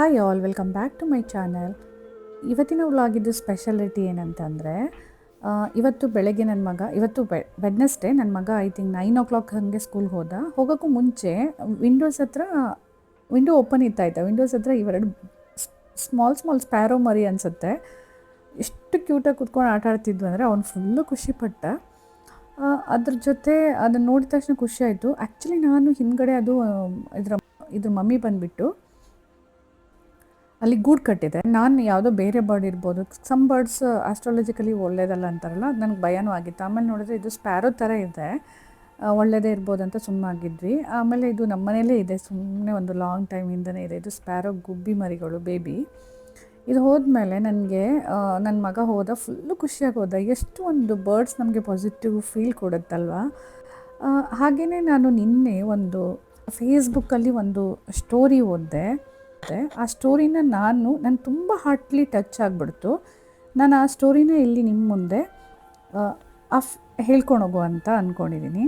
Hi all welcome back to my channel ಇವತ್ತಿನ ವ್ಲಾಗಿದ್ದು speciality ಏನಂತಂದರೆ ಇವತ್ತು ಬೆಳಗ್ಗೆ ನನ್ನ ಮಗ, ಇವತ್ತು ಬೆ ವೆಡ್ನೆಸ್ಡೇ ನನ್ನ ಮಗ I think nine o'clock ಹಾಗೆ ಸ್ಕೂಲ್ ಹೋದ. ಹೋಗೋಕ್ಕೂ ಮುಂಚೆ ವಿಂಡೋಸ್ ಹತ್ರ ವಿಂಡೋ ಓಪನ್ ಇತ್ತಾಯ್ತಾ ವಿಂಡೋಸ್ ಹತ್ರ ಇವೆರಡು ಸ್ಮಾಲ್ ಸ್ಮಾಲ್ ಸ್ಪ್ಯಾರೋ ಮರಿ ಅನಿಸುತ್ತೆ. ಎಷ್ಟು ಕ್ಯೂಟಾಗಿ ಕೂತ್ಕೊಂಡು ಆಟ ಆಡ್ತಿದ್ವು ಅಂದರೆ ಅವ್ನು ಫುಲ್ಲು ಖುಷಿಪಟ್ಟ ಅದ್ರ ಜೊತೆ ಅದನ್ನು ನೋಡಿದ ತಕ್ಷಣ ಖುಷಿ ಆಯಿತು. ಆ್ಯಕ್ಚುಲಿ ನಾನು ಹಿಂದ್ಗಡೆ ಅದು, ಇದರ, ಇದ್ರ ಇದು ಮಮ್ಮಿ ಬಂದುಬಿಟ್ಟು ಅಲ್ಲಿ ಗೂಡು ಕಟ್ಟಿದೆ. ನಾನು ಯಾವುದೋ ಬೇರೆ ಬರ್ಡ್ ಇರ್ಬೋದು. ಸಮ್ ಬರ್ಡ್ಸ್ ಆಸ್ಟ್ರಾಲಜಿಕಲಿ ಒಳ್ಳೇದಲ್ಲ ಅಂತಾರಲ್ಲ ಅದು ನನಗೆ ಭಯನೂ ಆಗಿತ್ತು. ಆಮೇಲೆ ನೋಡಿದ್ರೆ ಇದು ಸ್ಪ್ಯಾರೋ ಥರ ಇದೆ. ಒಳ್ಳೆದೇ ಇರ್ಬೋದು ಅಂತ ಸುಮ್ಮನಾಗಿದ್ವಿ ಆಮೇಲೆ ಇದು ನಮ್ಮ ಮನೇಲೇ ಇದೆ. ಸುಮ್ಮನೆ ಒಂದು ಲಾಂಗ್ ಟೈಮಿಂದನೇ ಇದೆ. ಇದು ಸ್ಪ್ಯಾರೋ ಗುಬ್ಬಿ ಮರಿಗಳು ಬೇಬಿ ಇದು ಹೋದ್ಮೇಲೆ ನನಗೆ ನನ್ನ ಮಗ ಹೋದ ಫುಲ್ಲು ಖುಷಿಯಾಗಿ ಹೋದ. ಎಷ್ಟು ಒಂದು ಬರ್ಡ್ಸ್ ನಮಗೆ ಪಾಸಿಟಿವ್ ಫೀಲ್ ಕೊಡುತ್ತಲ್ವ? ಹಾಗೆಯೇ ನಾನು ನಿನ್ನೆ ಒಂದು ಫೇಸ್ಬುಕ್ಕಲ್ಲಿ ಒಂದು ಸ್ಟೋರಿ ಓದಿದೆ. ಆ ಸ್ಟೋರಿನ ನಾನು ನಾನು ತುಂಬ ಹಾರ್ಟ್ಲಿ ಟಚ್ ಆಗಿಬಿಡ್ತು. ನಾನು ಆ ಸ್ಟೋರಿನ ಇಲ್ಲಿ ನಿಮ್ಮ ಮುಂದೆ ಅಫ್ ಹೇಳ್ಕೊಂಡೋಗು ಅಂತ ಅಂದ್ಕೊಂಡಿದ್ದೀನಿ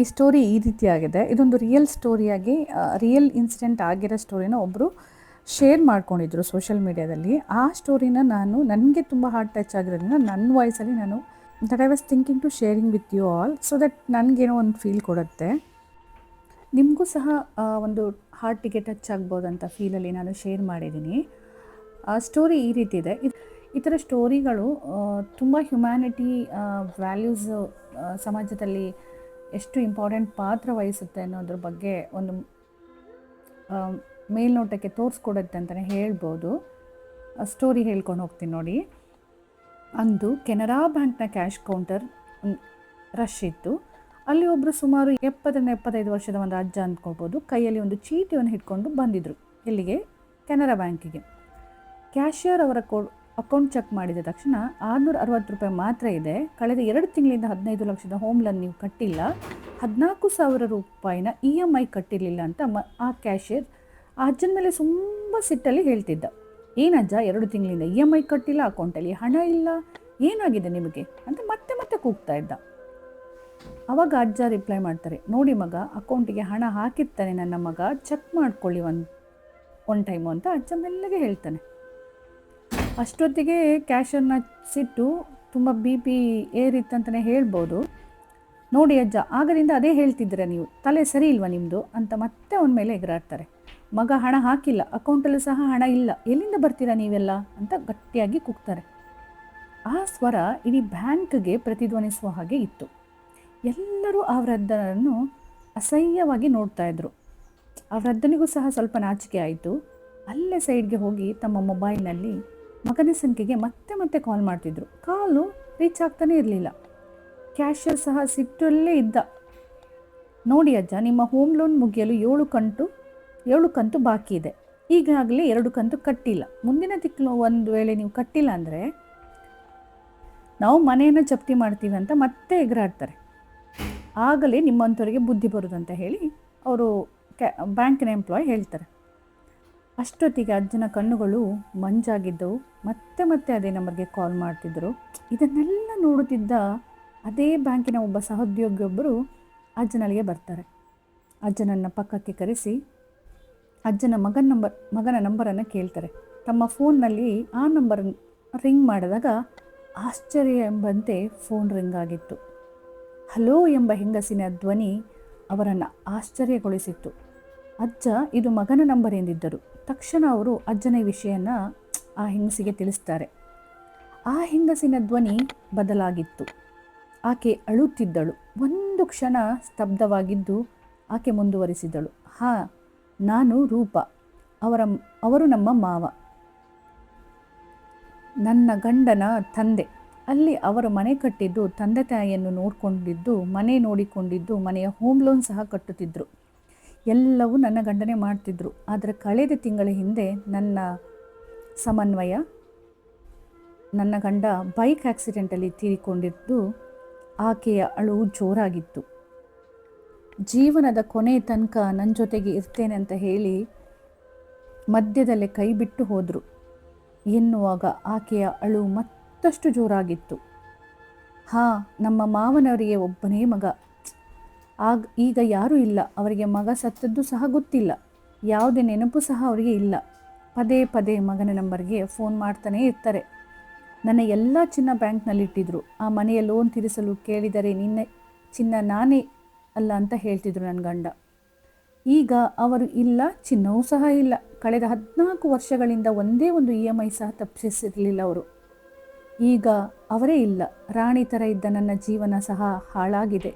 ಈ ಸ್ಟೋರಿ ಈ ರೀತಿಯಾಗಿದೆ ಇದೊಂದು ರಿಯಲ್ ಸ್ಟೋರಿಯಾಗಿ ರಿಯಲ್ ಇನ್ಸಿಡೆಂಟ್ ಆಗಿರೋ ಸ್ಟೋರಿನ ಒಬ್ಬರು ಶೇರ್ ಮಾಡ್ಕೊಂಡಿದ್ರು ಸೋಷಿಯಲ್ ಮೀಡ್ಯಾದಲ್ಲಿ ಆ ಸ್ಟೋರಿನ ನಾನು, ನನಗೆ ತುಂಬ ಹಾರ್ಟ್ ಟಚ್ ಆಗಿರೋದ್ರಿಂದ ನನ್ನ ವಾಯ್ಸಲ್ಲಿ ನಾನು that I was thinking to sharing with you all so that ನನಗೇನೋ ಒಂದು ಫೀಲ್ ಕೊಡುತ್ತೆ. ನಿಮಗೂ ಸಹ ಒಂದು ಹಾರ್ಟಿಗೆ ಟಚ್ ಆಗ್ಬೋದಂತ ಫೀಲಲ್ಲಿ ನಾನು ಶೇರ್ ಮಾಡಿದ್ದೀನಿ ಆ ಸ್ಟೋರಿ ಈ ರೀತಿ ಇದೆ. ಈ ಥರ ಸ್ಟೋರಿಗಳು ತುಂಬ ಹ್ಯುಮ್ಯಾನಿಟಿ ವ್ಯಾಲ್ಯೂಸ್ ಸಮಾಜದಲ್ಲಿ ಎಷ್ಟು ಇಂಪಾರ್ಟೆಂಟ್ ಪಾತ್ರ ವಹಿಸುತ್ತೆ ಅನ್ನೋದ್ರ ಬಗ್ಗೆ ಒಂದು ಮೇಲ್ನೋಟಕ್ಕೆ ತೋರಿಸ್ಕೊಡುತ್ತೆ ಅಂತಲೇ ಹೇಳ್ಬೋದು. ಸ್ಟೋರಿ ಹೇಳ್ಕೊಂಡು ಹೋಗ್ತೀನಿ ನೋಡಿ. ಅಂದು ಕೆನರಾ ಬ್ಯಾಂಕ್ನ ಕ್ಯಾಶ್ ಕೌಂಟರ್ ರಶ್ ಇತ್ತು. ಅಲ್ಲಿ ಒಬ್ಬರು ಸುಮಾರು ಎಪ್ಪತ್ತರಿಂದ ಎಪ್ಪತ್ತೈದು ವರ್ಷದ ಒಂದು ಅಜ್ಜ ಅಂದ್ಕೊಳ್ಬೋದು. ಕೈಯಲ್ಲಿ ಒಂದು ಚೀಟಿಯನ್ನು ಹಿಡ್ಕೊಂಡು ಬಂದಿದ್ದರು ಇಲ್ಲಿಗೆ ಕೆನರಾ ಬ್ಯಾಂಕಿಗೆ. ಕ್ಯಾಶಿಯರ್ ಅವರ ಕೊ, ಅಕೌಂಟ್ ಚೆಕ್ ಮಾಡಿದ ತಕ್ಷಣ ಆರುನೂರ ಅರವತ್ತು ರೂಪಾಯಿ ಮಾತ್ರ ಇದೆ. ಕಳೆದ ಎರಡು ತಿಂಗಳಿಂದ ಹದಿನೈದು ಲಕ್ಷದ ಹೋಮ್ ಲೋನ್ ನೀವು ಕಟ್ಟಿಲ್ಲ. ಹದಿನಾಲ್ಕು ಸಾವಿರ ರೂಪಾಯಿನ ಇ ಎಂ ಐ ಕಟ್ಟಿರಲಿಲ್ಲ ಅಂತ ಮ, ಆ ಕ್ಯಾಶಿಯರ್ ಆ ಅಜ್ಜನ ಮೇಲೆ ತುಂಬ ಸಿಟ್ಟಲ್ಲಿ ಹೇಳ್ತಿದ್ದ. ಏನಜ್ಜ ಎರಡು ತಿಂಗಳಿಂದ ಇ ಎಂ ಐ ಕಟ್ಟಿಲ್ಲ, ಅಕೌಂಟಲ್ಲಿ ಹಣ ಇಲ್ಲ, ಏನಾಗಿದೆ ನಿಮಗೆ? ಅಂತ ಮತ್ತೆ ಮತ್ತೆ ಕೂಗ್ತಾ ಇದ್ದ. ಅವಾಗ ಅಜ್ಜ ರಿಪ್ಲೈ ಮಾಡ್ತಾರೆ, ನೋಡಿ ಮಗ ಅಕೌಂಟಿಗೆ ಹಣ ಹಾಕಿರ್ತಾನೆ ನನ್ನ ಮಗ ಚೆಕ್ ಮಾಡ್ಕೊಳ್ಳಿ ಒಂದು ಒನ್ ಟೈಮು ಅಂತ ಅಜ್ಜ ಮೆಲ್ಲಗೆ ಹೇಳ್ತಾನೆ. ಅಷ್ಟೊತ್ತಿಗೆ ಕ್ಯಾಶನ್ನು ಸಿಟ್ಟು ತುಂಬ ಬಿ ಪಿ ಏರಿತ್ತಂತಲೇ ಹೇಳ್ಬೋದು. ನೋಡಿ ಅಜ್ಜ ಆಗದಿಂದ ಅದೇ ಹೇಳ್ತಿದ್ದೀರ ನೀವು? ತಲೆ ಸರಿ ಇಲ್ವಾ ನಿಮ್ಮದು ಅಂತ ಮತ್ತೆ ಅವನ ಮೇಲೆ ಎಗರಾಡ್ತಾರೆ. ಮಗ ಹಣ ಹಾಕಿಲ್ಲ ಅಕೌಂಟಲ್ಲೂ ಸಹ ಹಣ ಇಲ್ಲ, ಎಲ್ಲಿಂದ ಬರ್ತೀರಾ ನೀವೆಲ್ಲ? ಅಂತ ಗಟ್ಟಿಯಾಗಿ ಕೂಗ್ತಾರೆ. ಆ ಸ್ವರ ಇಡೀ ಬ್ಯಾಂಕ್ಗೆ ಪ್ರತಿಧ್ವನಿಸುವ ಹಾಗೆ ಇತ್ತು. ಎಲ್ಲರೂ ಆ ವೃದ್ಧನನ್ನು ಅಸಹ್ಯವಾಗಿ ನೋಡ್ತಾ ಇದ್ರು. ಆ ವೃದ್ಧನಿಗೂ ಸಹ ಸ್ವಲ್ಪ ನಾಚಿಕೆ ಆಯಿತು. ಅಲ್ಲೇ ಸೈಡ್ಗೆ ಹೋಗಿ ತಮ್ಮ ಮೊಬೈಲ್ನಲ್ಲಿ ಮಗನ ಸಂಖ್ಯೆಗೆ ಮತ್ತೆ ಮತ್ತೆ ಕಾಲ್ ಮಾಡ್ತಿದ್ರು. ಕಾಲು ರೀಚ್ ಆಗ್ತಾನೆ ಇರಲಿಲ್ಲ. ಕ್ಯಾಶಿಯರ್ ಸಹ ಸಿಟ್ಟಲ್ಲೇ ಇದ್ದ. ನೋಡಿ ಅಜ್ಜ, ನಿಮ್ಮ ಹೋಮ್ ಲೋನ್ ಮುಗಿಯಲು ಏಳು ಕಂಟು ಏಳು ಕಂತು ಬಾಕಿ ಇದೆ. ಈಗಾಗಲೇ ಎರಡು ಕಂತು ಕಟ್ಟಿಲ್ಲ. ಮುಂದಿನ ತಿಂಗಳು ಒಂದು ವೇಳೆ ನೀವು ಕಟ್ಟಿಲ್ಲ ಅಂದರೆ ನಾವು ಮನೆಯನ್ನು ಜಪ್ತಿ ಮಾಡ್ತೀವಿ ಅಂತ ಮತ್ತೆ ಎಗರಾಡ್ತಾರೆ. ಆಗಲೇ ನಿಮ್ಮಂಥವ್ರಿಗೆ ಬುದ್ಧಿ ಬರುದಂತ ಹೇಳಿ ಅವರು ಕ್ಯಾ ಬ್ಯಾಂಕಿನ ಎಂಪ್ಲಾಯ್ ಹೇಳ್ತಾರೆ. ಅಷ್ಟೊತ್ತಿಗೆ ಅಜ್ಜನ ಕಣ್ಣುಗಳು ಮಂಜಾಗಿದ್ದವು. ಮತ್ತೆ ಮತ್ತೆ ಅದೇ ನಂಬರ್ಗೆ ಕಾಲ್ ಮಾಡ್ತಿದ್ದರು ಇದನ್ನೆಲ್ಲ ನೋಡುತ್ತಿದ್ದ ಅದೇ ಬ್ಯಾಂಕಿನ ಒಬ್ಬ ಸಹೋದ್ಯೋಗಿಯೊಬ್ಬರು ಅಜ್ಜನಲ್ಲಿಗೆ ಬರ್ತಾರೆ. ಅಜ್ಜನನ್ನು ಪಕ್ಕಕ್ಕೆ ಕರೆಸಿ ಅಜ್ಜನ ಮಗನ ನಂಬರ್ ಮಗನ ನಂಬರನ್ನು ಕೇಳ್ತಾರೆ. ತಮ್ಮ ಫೋನ್ನಲ್ಲಿ ಆ ನಂಬರ್ ರಿಂಗ್ ಮಾಡಿದಾಗ ಆಶ್ಚರ್ಯ ಎಂಬಂತೆ ಫೋನ್ ರಿಂಗ್ ಆಗಿತ್ತು. ಹಲೋ ಎಂಬ ಹೆಂಗಸಿನ ಧ್ವನಿ ಅವರನ್ನು ಆಶ್ಚರ್ಯಗೊಳಿಸಿತ್ತು. ಅಜ್ಜ ಇದು ಮಗನ ನಂಬರ್ ಎಂದಿದ್ದರು. ತಕ್ಷಣ ಅವರು ಅಜ್ಜನ ವಿಷಯನ ಆ ಹೆಂಗಸಿಗೆ ತಿಳಿಸ್ತಾರೆ. ಆ ಹೆಂಗಸಿನ ಧ್ವನಿ ಬದಲಾಗಿತ್ತು. ಆಕೆ ಅಳುತ್ತಿದ್ದಳು. ಒಂದು ಕ್ಷಣ ಸ್ತಬ್ಧವಾಗಿದ್ದು ಆಕೆ ಮುಂದುವರಿಸಿದಳು. ಹಾ, ನಾನು ರೂಪ. ಅವರ, ಅವರು ನಮ್ಮ ಮಾವ. ನನ್ನ ಗಂಡನ ತಂದೆ. ಅಲ್ಲಿ ಅವರು ಮನೆ ಕಟ್ಟಿದ್ದು ತಂದೆ ತಾಯಿಯನ್ನು ನೋಡಿಕೊಂಡಿದ್ದು, ಮನೆ ನೋಡಿಕೊಂಡಿದ್ದು, ಮನೆಯ ಹೋಮ್ ಲೋನ್ ಸಹ ಕಟ್ಟುತ್ತಿದ್ದರು ಎಲ್ಲವೂ ನನ್ನ ಗಂಡನೇ ಮಾಡ್ತಿದ್ದರು ಆದರೆ ಕಳೆದ ತಿಂಗಳ ಹಿಂದೆ ನನ್ನ ಸಮನ್ವಯ, ನನ್ನ ಗಂಡ ಬೈಕ್ ಆಕ್ಸಿಡೆಂಟಲ್ಲಿ ತೀರಿಕೊಂಡಿದ್ದು, ಆಕೆಯ ಅಳು ಜೋರಾಗಿತ್ತು. ಜೀವನದ ಕೊನೆ ತನಕ ನನ್ನ ಜೊತೆಗೆ ಇರ್ತೇನೆ ಅಂತ ಹೇಳಿ ಮಧ್ಯದಲ್ಲೇ ಕೈ ಬಿಟ್ಟು ಹೋದರು. ಎನ್ನುವಾಗ ಆಕೆಯ ಅಳು ಮತ್ತಷ್ಟು ಜೋರಾಗಿತ್ತು. ಹಾಂ, ನಮ್ಮ ಮಾವನವರಿಗೆ ಒಬ್ಬನೇ ಮಗ. ಆಗ, ಈಗ ಯಾರೂ ಇಲ್ಲ. ಅವರಿಗೆ ಮಗ ಸತ್ತದ್ದು ಸಹ ಗೊತ್ತಿಲ್ಲ. ಯಾವುದೇ ನೆನಪು ಸಹ ಅವರಿಗೆ ಇಲ್ಲ. ಪದೇ ಪದೇ ಮಗನ ನಂಬರ್ಗೆ ಫೋನ್ ಮಾಡ್ತಾನೇ ಇರ್ತಾರೆ. ನನ್ನ ಎಲ್ಲ ಚಿನ್ನ ಬ್ಯಾಂಕ್ನಲ್ಲಿಟ್ಟಿದ್ರು. ಆ ಮನೆಯ ಲೋನ್ ತೀರಿಸಲು ಕೇಳಿದರೆ ನಿನ್ನೆ ಚಿನ್ನ ನಾನೇ ಅಲ್ಲ ಅಂತ ಹೇಳ್ತಿದ್ರು ನನ್ನ ಗಂಡ. ಈಗ ಅವರು ಇಲ್ಲ, ಚಿನ್ನವೂ ಸಹ ಇಲ್ಲ. ಕಳೆದ ಹದಿನಾಲ್ಕು ವರ್ಷಗಳಿಂದ ಒಂದೇ ಒಂದು ಇ ಎಂ ಐ ಸಹ ತಪ್ಪಿಸಿರಲಿಲ್ಲ ಅವರು. ಈಗ ಅವರೇ ಇಲ್ಲ. ರಾಣಿ ಥರ ಇದ್ದ ನನ್ನ ಜೀವನ ಸಹ ಹಾಳಾಗಿದೆ.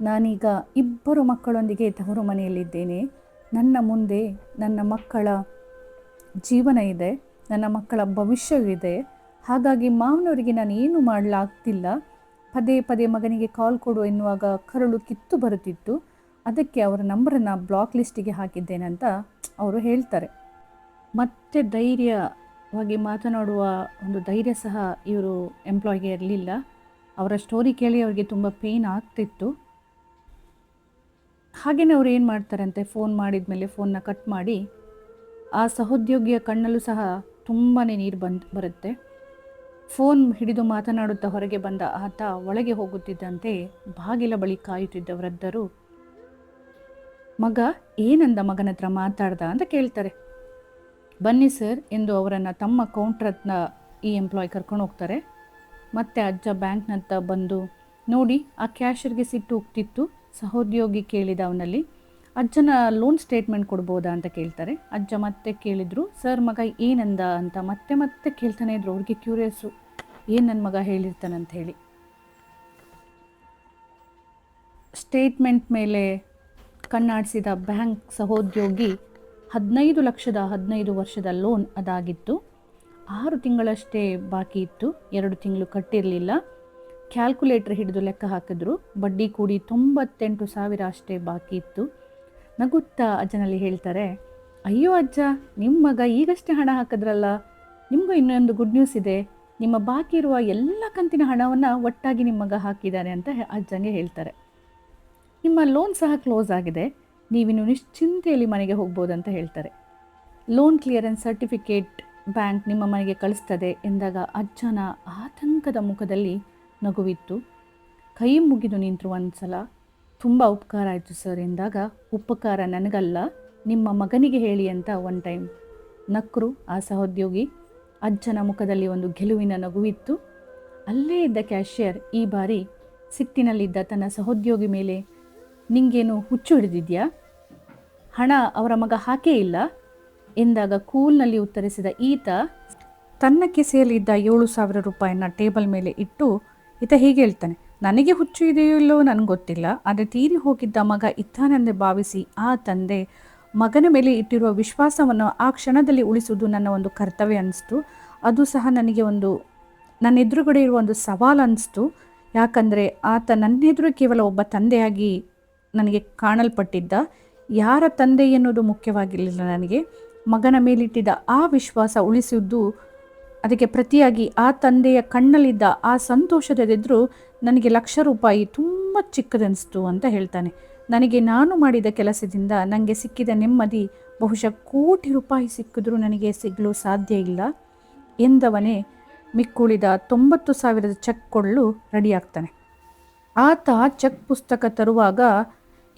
ನಾನೀಗ ಇಬ್ಬರು ಮಕ್ಕಳೊಂದಿಗೆ ತವರು ಮನೆಯಲ್ಲಿದ್ದೇನೆ. ನನ್ನ ಮುಂದೆ ನನ್ನ ಮಕ್ಕಳ ಜೀವನ ಇದೆ. ನನ್ನ ಮಕ್ಕಳ ಭವಿಷ್ಯವಿದೆ ಹಾಗಾಗಿ ಮಾವನವರಿಗೆ ನಾನು ಏನು ಮಾಡಲಾಗ್ತಿಲ್ಲ. ಪದೇ ಪದೇ ಮಗನಿಗೆ ಕಾಲ್ ಕೊಡು ಎನ್ನುವಾಗ ಕರಳು ಕಿತ್ತು ಬರುತ್ತಿತ್ತು. ಅದಕ್ಕೆ ಅವರ ನಂಬರನ್ನು ಬ್ಲಾಕ್ ಲಿಸ್ಟಿಗೆ ಹಾಕಿದ್ದೇನೆ ಅಂತ ಅವರು ಹೇಳ್ತಾರೆ. ಮತ್ತೆ ಧೈರ್ಯವಾಗಿ ಮಾತನಾಡುವ ಒಂದು ಧೈರ್ಯ ಸಹ ಇವರು ಎಂಪ್ಲಾಯ್ಗೆ ಇರಲಿಲ್ಲ. ಅವರ ಸ್ಟೋರಿ ಕೇಳಿ ಅವರಿಗೆ ತುಂಬ ಪೇಯ್ನ್ ಆಗ್ತಿತ್ತು. ಹಾಗೆಯೇ ಅವ್ರು ಏನು ಮಾಡ್ತಾರಂತೆ? ಫೋನ್ ಮಾಡಿದ ಮೇಲೆ ಫೋನ್ನ ಕಟ್ ಮಾಡಿ, ಆ ಸಹೋದ್ಯೋಗಿಯ ಕಣ್ಣಲ್ಲೂ ಸಹ ತುಂಬಾ ನೀರು ಬಂದು, ಬರುತ್ತೆ. ಫೋನ್ ಹಿಡಿದು ಮಾತನಾಡುತ್ತಾ ಹೊರಗೆ ಬಂದ ಆತ ಒಳಗೆ ಹೋಗುತ್ತಿದ್ದಂತೆ ಬಾಗಿಲ ಬಳಿ ಕಾಯುತ್ತಿದ್ದ ವೃದ್ಧರು, ಮಗ, ಏನಂದ ಮಗನ ಹತ್ರ ಮಾತಾಡ್ದ? ಅಂತ ಕೇಳ್ತಾರೆ. ಬನ್ನಿ ಸರ್ ಎಂದು ಅವರನ್ನು ತಮ್ಮ ಕೌಂಟ್ರತ್ನ ಈ ಎಂಪ್ಲಾಯ್ ಕರ್ಕೊಂಡು ಹೋಗ್ತಾರೆ. ಮತ್ತೆ ಅಜ್ಜ ಬ್ಯಾಂಕ್ನಂತ ಬಂದು, ನೋಡಿ, ಆ ಕ್ಯಾಶರ್ಗೆ ಸಿಟ್ಟು ಹೋಗ್ತಿತ್ತು, ಸಹೋದ್ಯೋಗಿ ಕೇಳಿದ ಅವನಲ್ಲಿ. ಅಜ್ಜನ ಲೋನ್ ಸ್ಟೇಟ್ಮೆಂಟ್ ಕೊಡ್ಬೋದಾ ಅಂತ ಕೇಳ್ತಾರೆ. ಅಜ್ಜ ಮತ್ತೆ ಕೇಳಿದ್ರು, ಸರ್, ಮಗ ಏನಂದ ಅಂತ ಮತ್ತೆ ಮತ್ತೆ ಕೇಳ್ತಾನೆ ಇದ್ರು. ಅವ್ರಿಗೆ ಕ್ಯೂರಿಯಸ್ಸು ಏನು ನನ್ನ ಮಗ ಹೇಳಿರ್ತಾನಂತ ಹೇಳಿ. ಸ್ಟೇಟ್ಮೆಂಟ್ ಮೇಲೆ ಕಣ್ಣಾಡಿಸಿದ ಬ್ಯಾಂಕ್ ಸಹೋದ್ಯೋಗಿ ಹದಿನೈದು ಲಕ್ಷದ ಹದಿನೈದು ವರ್ಷದ ಲೋನ್ ಅದಾಗಿತ್ತು. ಆರು ತಿಂಗಳಷ್ಟೇ ಬಾಕಿ ಇತ್ತು. ಎರಡು ತಿಂಗಳು ಕಟ್ಟಿರಲಿಲ್ಲ. ಕ್ಯಾಲ್ಕುಲೇಟ್ರ್ ಹಿಡಿದು ಲೆಕ್ಕ ಹಾಕಿದ್ರು. ಬಡ್ಡಿ ಕೂಡಿ ತೊಂಬತ್ತೆಂಟು ಸಾವಿರ ಅಷ್ಟೇ ಬಾಕಿ ಇತ್ತು. ನಗುತ್ತಾ ಅಜ್ಜನಲ್ಲಿ ಹೇಳ್ತಾರೆ, ಅಯ್ಯೋ ಅಜ್ಜ ನಿಮ್ಮ ಮಗ ಈಗಷ್ಟೇ ಹಣ ಹಾಕಿದ್ರಲ್ಲ? ನಿಮಗೂ ಇನ್ನೊಂದು ಗುಡ್ ನ್ಯೂಸ್ ಇದೆ. ನಿಮ್ಮ ಬಾಕಿ ಇರುವ ಎಲ್ಲ ಕಂತಿನ ಹಣವನ್ನು ಒಟ್ಟಾಗಿ ನಿಮ್ಮ ಮಗ ಹಾಕಿದ್ದಾನೆ ಅಂತ ಅಜ್ಜಂಗೆ ಹೇಳ್ತಾರೆ. ನಿಮ್ಮ ಲೋನ್ ಸಹ ಕ್ಲೋಸ್ ಆಗಿದೆ. ನೀವಿನ್ನು ನಿಶ್ಚಿಂತೆಯಲ್ಲಿ ಮನೆಗೆ ಹೋಗ್ಬೋದು ಅಂತ ಹೇಳ್ತಾರೆ. ಲೋನ್ ಕ್ಲಿಯರೆನ್ಸ್ ಸರ್ಟಿಫಿಕೇಟ್ ಬ್ಯಾಂಕ್ ನಿಮ್ಮ ಮನೆಗೆ ಕಳಿಸ್ತದೆ ಎಂದಾಗ ಅಜ್ಜನ ಆತಂಕದ ಮುಖದಲ್ಲಿ ನಗುವಿತ್ತು. ಕೈ ಮುಗಿದು ನಿಂತರು ಒಂದು ಸಲ ತುಂಬ ಉಪಕಾರ ಆಯಿತು ಸರ್ ಎಂದಾಗ, ಉಪಕಾರ ನನಗಲ್ಲ, ನಿಮ್ಮ ಮಗನಿಗೆ ಹೇಳಿ ಅಂತ ಒನ್ ಟೈಮ್ ನಕ್ರು ಆ ಸಹೋದ್ಯೋಗಿ ಅಜ್ಜನ ಮುಖದಲ್ಲಿ ಒಂದು ಗೆಲುವಿನ ನಗುವಿತ್ತು. ಅಲ್ಲೇ ಇದ್ದ ಕ್ಯಾಶಿಯರ್ ಈ ಬಾರಿ ಸಿಟ್ಟಿನಲ್ಲಿದ್ದ ತನ್ನ ಸಹೋದ್ಯೋಗಿ ಮೇಲೆ ನಿಂಗೇನು ಹುಚ್ಚು ಹಿಡಿದಿದ್ಯಾ? ಹಣ ಅವರ ಮಗ ಹಾಕೇ ಇಲ್ಲ. ಎಂದಾಗ ಕೂಲ್ನಲ್ಲಿ ಉತ್ತರಿಸಿದ ಈತ, ತನ್ನ ಕಿಸೆಯಲ್ಲಿದ್ದ ಏಳು ಸಾವಿರ ರೂಪಾಯಿನ ಟೇಬಲ್ ಮೇಲೆ ಇಟ್ಟು ಈತ ಹೀಗೆ ಹೇಳ್ತಾನೆ, ನನಗೆ ಹುಚ್ಚು ಇದೆಯೋ ಇಲ್ಲವೋ ನನಗೆ ಗೊತ್ತಿಲ್ಲ, ಆದರೆ ತೀರಿ ಹೋಗಿದ್ದ ಮಗ ಇದ್ದಾನೆಂದು ಭಾವಿಸಿ ಆ ತಂದೆ ಮಗನ ಮೇಲೆ ಇಟ್ಟಿರುವ ವಿಶ್ವಾಸವನ್ನು ಆ ಕ್ಷಣದಲ್ಲಿ ಉಳಿಸುವುದು ನನ್ನ ಒಂದು ಕರ್ತವ್ಯ ಅನ್ನಿಸ್ತು ಅದು ಸಹ ನನಗೆ ಒಂದು, ನನ್ನ ಎದುರುಗಡೆ ಇರುವ ಒಂದು ಸವಾಲು ಅನ್ನಿಸ್ತು ಯಾಕಂದರೆ ಆತ ನನ್ನೆದುರು ಕೇವಲ ಒಬ್ಬ ತಂದೆಯಾಗಿ ನನಗೆ ಕಾಣಲ್ಪಟ್ಟಿದ್ದ, ಯಾರ ತಂದೆ ಎನ್ನುವುದು ಮುಖ್ಯವಾಗಿರಲಿಲ್ಲ ನನಗೆ. ಮಗನ ಮೇಲಿಟ್ಟಿದ್ದ ಆ ವಿಶ್ವಾಸ ಉಳಿಸಿದ್ದು, ಅದಕ್ಕೆ ಪ್ರತಿಯಾಗಿ ಆ ತಂದೆಯ ಕಣ್ಣಲ್ಲಿದ್ದ ಆ ಸಂತೋಷದ ಎದುರು ನನಗೆ ಲಕ್ಷ ರೂಪಾಯಿ ತುಂಬ ಚಿಕ್ಕದನಿಸ್ತು ಅಂತ ಹೇಳ್ತಾನೆ. ನನಗೆ ನಾನು ಮಾಡಿದ ಕೆಲಸದಿಂದ ನನಗೆ ಸಿಕ್ಕಿದ ನೆಮ್ಮದಿ, ಬಹುಶಃ ಕೋಟಿ ರೂಪಾಯಿ ಸಿಕ್ಕಿದ್ರೂ ನನಗೆ ಸಿಗಲು ಸಾಧ್ಯ ಇಲ್ಲ ಎಂದವನೇ ಮಿಕ್ಕುಳಿದ ತೊಂಬತ್ತು ಸಾವಿರದ ಚೆಕ್ ಕೊಳ್ಳಲು ರೆಡಿಯಾಗ್ತಾನೆ. ಆತ ಚೆಕ್ ಪುಸ್ತಕ ತರುವಾಗ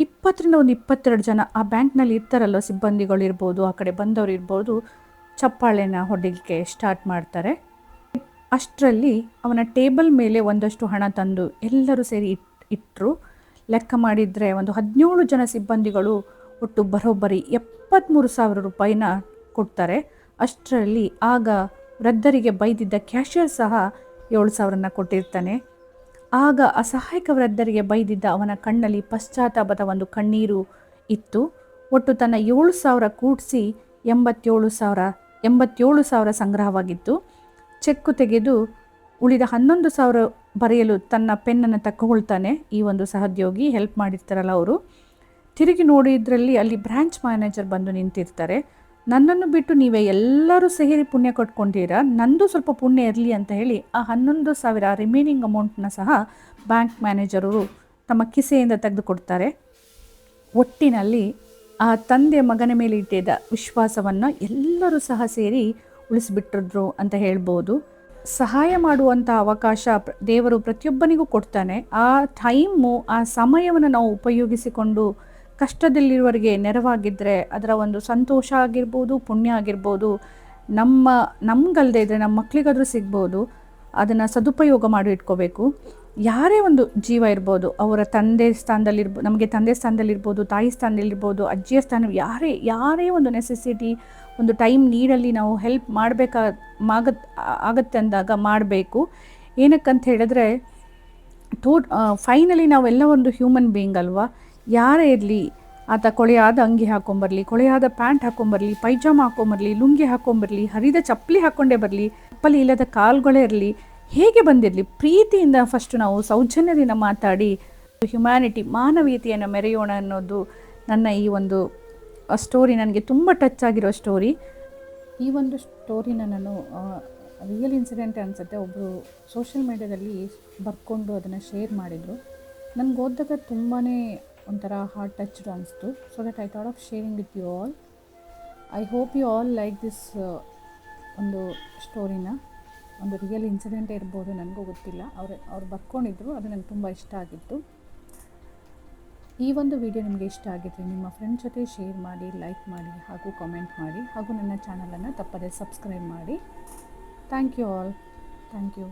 ಇಪ್ಪತ್ತರಿಂದ ಒಂದು ಇಪ್ಪತ್ತೆರಡು ಜನ ಆ ಬ್ಯಾಂಕ್ನಲ್ಲಿ ಇರ್ತಾರಲ್ಲ ಸಿಬ್ಬಂದಿಗಳು ಇರ್ಬೋದು, ಆ ಕಡೆ ಬಂದವರು ಇರ್ಬೋದು, ಚಪ್ಪಾಳೆನ ಹೊಡಿಲಿಕ್ಕೆ ಸ್ಟಾರ್ಟ್ ಮಾಡ್ತಾರೆ. ಅಷ್ಟರಲ್ಲಿ ಅವನ ಟೇಬಲ್ ಮೇಲೆ ಒಂದಷ್ಟು ಹಣ ತಂದು ಎಲ್ಲರೂ ಸೇರಿ ಇಟ್ ಇಟ್ಟರು ಲೆಕ್ಕ ಮಾಡಿದರೆ ಒಂದು ಹದಿನೇಳು ಜನ ಸಿಬ್ಬಂದಿಗಳು ಒಟ್ಟು ಬರೋಬ್ಬರಿ ಎಪ್ಪತ್ತ್ಮೂರು ಸಾವಿರ ರೂಪಾಯಿನ ಕೊಡ್ತಾರೆ. ಅಷ್ಟರಲ್ಲಿ ಆಗ ವೃದ್ಧರಿಗೆ ಬೈದಿದ್ದ ಕ್ಯಾಶಿಯರ್ ಸಹ ಏಳು ಸಾವಿರನ ಕೊಟ್ಟಿರ್ತಾನೆ. ಆಗ ಅಸಹಾಯಕ ವೃದ್ಧರಿಗೆ ಬೈದಿದ್ದ ಅವನ ಕಣ್ಣಲ್ಲಿ ಪಶ್ಚಾತ್ತಾಪದ ಒಂದು ಕಣ್ಣೀರು ಇತ್ತು. ಒಟ್ಟು ತನ್ನ ಏಳು ಸಾವಿರ ಕೂಡಿಸಿ ಎಂಬತ್ತೇಳು ಸಾವಿರ ಎಂಬತ್ತೇಳು ಸಾವಿರ ಸಂಗ್ರಹವಾಗಿತ್ತು. ಚೆಕ್ಕು ತೆಗೆದು ಉಳಿದ ಹನ್ನೊಂದು ಸಾವಿರ ಬರೆಯಲು ತನ್ನ ಪೆನ್ನನ್ನು ತಕ್ಕೊಳ್ತಾನೆ ಈ ಒಂದು ಸಹೋದ್ಯೋಗಿ, ಹೆಲ್ಪ್ ಮಾಡಿರ್ತಾರಲ್ಲ ಅವರು. ತಿರುಗಿ ನೋಡಿದ್ರಲ್ಲಿ ಅಲ್ಲಿ ಬ್ರ್ಯಾಂಚ್ ಮ್ಯಾನೇಜರ್ ಬಂದು ನಿಂತಿರ್ತಾರೆ. ನನ್ನನ್ನು ಬಿಟ್ಟು ನೀವೇ ಎಲ್ಲರೂ ಸೇರಿ ಪುಣ್ಯ ಕೊಟ್ಕೊಂಡಿರಾ? ನಂದು ಸ್ವಲ್ಪ ಪುಣ್ಯ ಇರಲಿ ಅಂತ ಹೇಳಿ ಆ ಹನ್ನೊಂದು ಸಾವಿರ ರಿಮೈನಿಂಗ್ ಅಮೌಂಟ್ನ ಸಹ ಬ್ಯಾಂಕ್ ಮ್ಯಾನೇಜರರು ತಮ್ಮ ಕಿಸೆಯಿಂದ ತೆಗೆದುಕೊಡ್ತಾರೆ. ಒಟ್ಟಿನಲ್ಲಿ ಆ ತಂದೆ ಮಗನ ಮೇಲೆ ಇಟ್ಟಿದ್ದ ವಿಶ್ವಾಸವನ್ನು ಎಲ್ಲರೂ ಸಹ ಸೇರಿ ಉಳಿಸಿಬಿಟ್ಟಿದ್ರು ಅಂತ ಹೇಳ್ಬೋದು. ಸಹಾಯ ಮಾಡುವಂಥ ಅವಕಾಶ ದೇವರು ಪ್ರತಿಯೊಬ್ಬನಿಗೂ ಕೊಡ್ತಾನೆ. ಆ ಟೈಮು ಆ ಸಮಯವನ್ನು ನಾವು ಉಪಯೋಗಿಸಿಕೊಂಡು ಕಷ್ಟದಲ್ಲಿರುವವರಿಗೆ ನೆರವಾಗಿದ್ದರೆ ಅದರ ಒಂದು ಸಂತೋಷ ಆಗಿರ್ಬೋದು, ಪುಣ್ಯ ಆಗಿರ್ಬೋದು, ನಮ್ಮ ನಮ್ಗಲ್ಲದೆ ಇದ್ದರೆ ನಮ್ಮ ಮಕ್ಕಳಿಗಾದರೂ ಸಿಗ್ಬೋದು, ಅದನ್ನು ಸದುಪಯೋಗ ಮಾಡಿ ಇಟ್ಕೋಬೇಕು. ಯಾರೇ ಒಂದು ಜೀವ ಇರ್ಬೋದು, ಅವರ ತಂದೆ ಸ್ಥಾನದಲ್ಲಿರ್ಬೋ, ನಮಗೆ ತಂದೆ ಸ್ಥಾನದಲ್ಲಿರ್ಬೋದು, ತಾಯಿ ಸ್ಥಾನದಲ್ಲಿರ್ಬೋದು, ಅಜ್ಜಿಯ ಸ್ಥಾನ, ಯಾರೇ ಯಾರೇ ಒಂದು ನೆಸೆಸಿಟಿ ಒಂದು ಟೈಮ್ ನೀಡಲ್ಲಿ ನಾವು ಹೆಲ್ಪ್ ಮಾಡಬೇಕಾ ಆಗತ್ ಆಗತ್ತೆ ಅಂದಾಗ ಮಾಡಬೇಕು. ಏನಕ್ಕಂತ ಹೇಳಿದ್ರೆ ಟೋ ಫೈನಲಿ ನಾವೆಲ್ಲ ಒಂದು ಹ್ಯೂಮನ್ ಬೀಯಿಂಗ್ ಅಲ್ವಾ? ಯಾರೇ ಇರಲಿ, ಆತ ಕೊಳೆಯಾದ ಅಂಗಿ ಹಾಕೊಂಬರಲಿ, ಕೊಳೆಯಾದ ಪ್ಯಾಂಟ್ ಹಾಕೊಂಬರ್ಲಿ, ಪೈಜಾಮ ಹಾಕೊಂಬರ್ಲಿ, ಲುಂಗಿ ಹಾಕೊಂಬರ್ಲಿ, ಹರಿದ ಚಪ್ಪಲಿ ಹಾಕ್ಕೊಂಡೇ ಬರಲಿ, ಚಪ್ಪಲಿ ಇಲ್ಲದ ಕಾಲುಗಳೇ ಇರಲಿ, ಹೇಗೆ ಬಂದಿರಲಿ, ಪ್ರೀತಿಯಿಂದ ಫಸ್ಟ್ ನಾವು ಸೌಜನ್ಯದಿಂದ ಮಾತಾಡಿ ಹ್ಯುಮ್ಯಾನಿಟಿ ಮಾನವೀಯತೆಯನ್ನು ಮೆರೆಯೋಣ ಅನ್ನೋದು ನನ್ನ ಈ ಒಂದು ಸ್ಟೋರಿ ನನಗೆ ತುಂಬ ಟಚ್ ಆಗಿರೋ ಸ್ಟೋರಿ ಈ ಒಂದು ಸ್ಟೋರಿನ ನಾನು ರಿಯಲ್ ಇನ್ಸಿಡೆಂಟ್ ಅನಿಸುತ್ತೆ ಒಬ್ಬರು ಸೋಷಿಯಲ್ ಮೀಡ್ಯಾದಲ್ಲಿ ಬರ್ಕೊಂಡು ಅದನ್ನು ಶೇರ್ ಮಾಡಿದರು. ನನಗೆ ಓದಿದಾಗ ತುಂಬಾ ಒಂಥರ ಹಾರ್ಟ್ ಟಚ್ಡ್ ಅನಿಸ್ತು. So that I thought of sharing with you all I hope you all like this ಒಂದು ಸ್ಟೋರಿನ ಒಂದು ರಿಯಲ್ ಇನ್ಸಿಡೆಂಟ್ ಇರ್ಬೋದು, ನನಗೂ ಗೊತ್ತಿಲ್ಲ. ಅವ್ರು ಅವ್ರು ಬರ್ಕೊಂಡಿದ್ರು, ಅದು ನನಗೆ ತುಂಬ ಇಷ್ಟ ಆಗಿತ್ತು. ಈ ಒಂದು ವಿಡಿಯೋ ನಿಮಗೆ ಇಷ್ಟ ಆಗಿದ್ದರೆ ನಿಮ್ಮ ಫ್ರೆಂಡ್ ಜೊತೆ ಶೇರ್ ಮಾಡಿ ಲೈಕ್ ಮಾಡಿ, ಹಾಗೂ ಕಾಮೆಂಟ್ ಮಾಡಿ, ಹಾಗೂ ನನ್ನ ಚಾನಲನ್ನು ತಪ್ಪದೇ ಸಬ್ಸ್ಕ್ರೈಬ್ ಮಾಡಿ. Thank you all thank you